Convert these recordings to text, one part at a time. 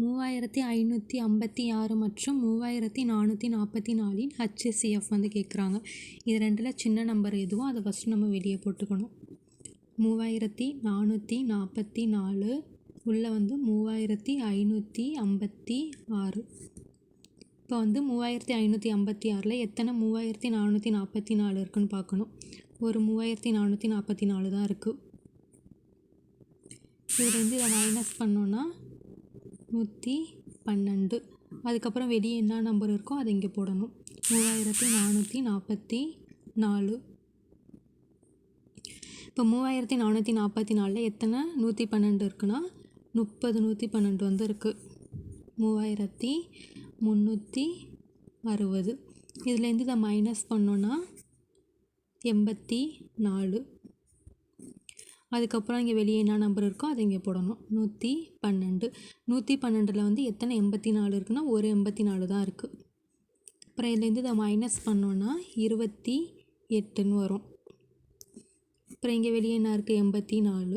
மூவாயிரத்தி ஐநூற்றி ஐம்பத்தி ஆறு மற்றும் மூவாயிரத்தி நானூற்றி நாற்பத்தி நாலின் ஹச்சிசிஎஃப் வந்து கேட்குறாங்க இது ரெண்டில் சின்ன நம்பர் எதுவோ அதை ஃபஸ்ட்டு நம்ம வெளியே போட்டுக்கணும். மூவாயிரத்தி நானூற்றி நாற்பத்தி நாலு உள்ளே வந்து மூவாயிரத்தி ஐநூற்றி ஐம்பத்தி ஆறு. இப்போ வந்து மூவாயிரத்தி ஐநூற்றி ஐம்பத்தி ஆறில் எத்தனை மூவாயிரத்தி நானூற்றி நாற்பத்தி நாலு இருக்குன்னு பார்க்கணும் ஒரு மூவாயிரத்தி நானூற்றி நாற்பத்தி நாலு தான் இருக்குது இதுலேருந்து இதை மைனஸ் பண்ணோன்னா நூற்றி பன்னெண்டு. அதுக்கப்புறம் வெளியே என்ன நம்பர் இருக்கோ அதை இங்கே போடணும். மூவாயிரத்தி நானூற்றி நாற்பத்தி நாலு. இப்போ மூவாயிரத்தி நானூற்றி நாற்பத்தி நாலில் எத்தனை நூற்றி பன்னெண்டு இருக்குன்னா முப்பது நூற்றி பன்னெண்டு வந்து இருக்குது மூவாயிரத்தி முந்நூற்றி அறுபது. இதுலேருந்து இதை மைனஸ் பண்ணோன்னா எண்பத்தி நாலு. அதுக்கப்புறம் இங்கே வெளியே என்ன நம்பர் இருக்கோ அதை இங்கே போடணும். நூற்றி பன்னெண்டு. நூற்றி பன்னெண்டில் வந்து எத்தனை? எண்பத்தி நாலு இருக்குன்னா ஒரு எண்பத்தி நாலு தான் இருக்குது அப்புறம் இதுலேருந்து இதை மைனஸ் பண்ணோன்னா இருபத்தி எட்டுன்னு வரும். அப்புறம் இங்கே வெளியே என்ன இருக்குது எண்பத்தி நாலு.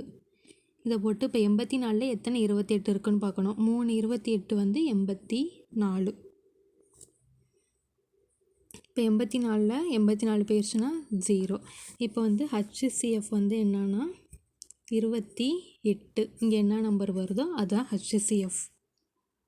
இதை போட்டு இப்போ எண்பத்தி நாலில் எத்தனை இருபத்தி எட்டு இருக்குன்னு பார்க்கணும். மூணு இருபத்தி எட்டு வந்து எண்பத்தி நாலு. இப்போ எண்பத்தி நாலில் எண்பத்தி நாலு போயிடுச்சுன்னா ஜீரோ இப்போ வந்து ஹச்சிசிஎஃப் வந்து என்னென்னா இருபத்தி எட்டு. இங்கே என்ன நம்பர் வருதோ அதுதான் ஹெச்சிஎஃப்